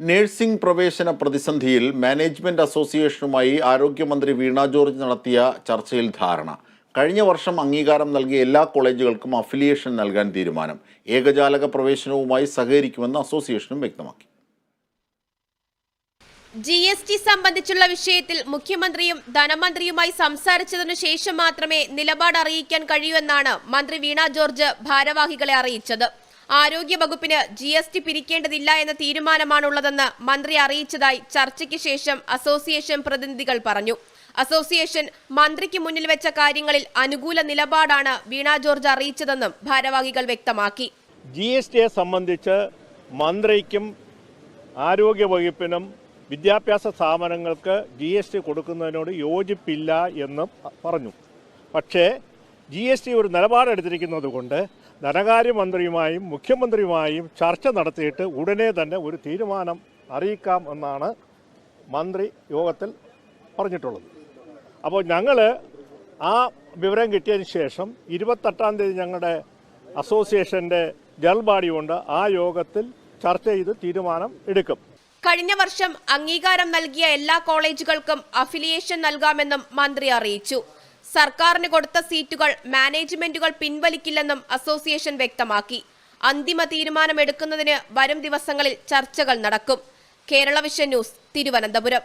Nursing പ്രവേശന പ്രതിസന്ധിയിൽ management അസോസിയേഷനുമായി ആരോഗ്യമന്ത്രി വീണ ജോർജ് നടത്തിയ ചർച്ചയിൽ ധാരണ. കഴിഞ്ഞ വർഷം അംഗീകാരം നൽകിയ എല്ലാ കോളേജുകൾക്കും അഫിലിയേഷൻ നൽകാൻ തീരുമാനം. ഏകജാലക പ്രവേശനവുമായി സഹകരിക്കുമെന്ന് അസോസിയേഷനും വ്യക്തമാക്കി. ജി എസ് ടി സംബന്ധിച്ചുള്ള വിഷയത്തിൽ മുഖ്യമന്ത്രിയും ധനമന്ത്രിയുമായി സംസാരിച്ചതിനു ശേഷം മാത്രമേ നിലപാട് അറിയിക്കാൻ കഴിയൂ എന്നാണ് മന്ത്രി വീണ ജോർജ് ഭാരവാഹികളെ അറിയിച്ചത്. ആരോഗ്യ വകുപ്പിന് ജി എസ് ടി പിരിക്കേണ്ടതില്ല എന്ന തീരുമാനമാണുള്ളതെന്ന് മന്ത്രി അറിയിച്ചതായി ചർച്ചയ്ക്ക് ശേഷം അസോസിയേഷൻ പ്രതിനിധികൾ പറഞ്ഞു. അസോസിയേഷൻ മന്ത്രിക്ക് മുന്നിൽ വെച്ച കാര്യങ്ങളിൽ അനുകൂല നിലപാടാണ് വീണ ജോർജ് അറിയിച്ചതെന്നും ഭാരവാഹികൾ വ്യക്തമാക്കി. ജി എസ് ടിയെ സംബന്ധിച്ച് മന്ത്രിക്കും ആരോഗ്യ വകുപ്പിനും വിദ്യാഭ്യാസ സ്ഥാപനങ്ങൾക്ക് ജി എസ് ടി കൊടുക്കുന്നതിനോട് യോജിപ്പില്ല എന്ന് പറഞ്ഞു. പക്ഷേ ജി എസ് ടി ഒരു നിലപാടെടുത്തിരിക്കുന്നത് കൊണ്ട് ധനകാര്യമന്ത്രിയുമായും മുഖ്യമന്ത്രിയുമായും ചർച്ച നടത്തിയിട്ട് ഉടനെ തന്നെ ഒരു തീരുമാനം അറിയിക്കാം എന്നാണ് മന്ത്രി യോഗത്തിൽ പറഞ്ഞിട്ടുള്ളത്. അപ്പോൾ ഞങ്ങൾ ആ വിവരം കിട്ടിയതിന് ശേഷം ഇരുപത്തെട്ടാം തീയതി ഞങ്ങളുടെ അസോസിയേഷന്റെ ജനറൽ ബോഡി കൊണ്ട് ആ യോഗത്തിൽ ചർച്ച ചെയ്ത് തീരുമാനം എടുക്കും. കഴിഞ്ഞ വർഷം അംഗീകാരം നൽകിയ എല്ലാ കോളേജുകൾക്കും അഫിലിയേഷൻ നൽകാമെന്നും മന്ത്രി അറിയിച്ചു. സർക്കാരിന് കൊടുത്ത സീറ്റുകൾ മാനേജ്മെന്റുകൾ പിൻവലിക്കില്ലെന്നും അസോസിയേഷൻ വ്യക്തമാക്കി. അന്തിമ തീരുമാനമെടുക്കുന്നതിന് വരും ദിവസങ്ങളിൽ ചർച്ചകൾ നടക്കും. Kerala vision news Thiruvananthapuram.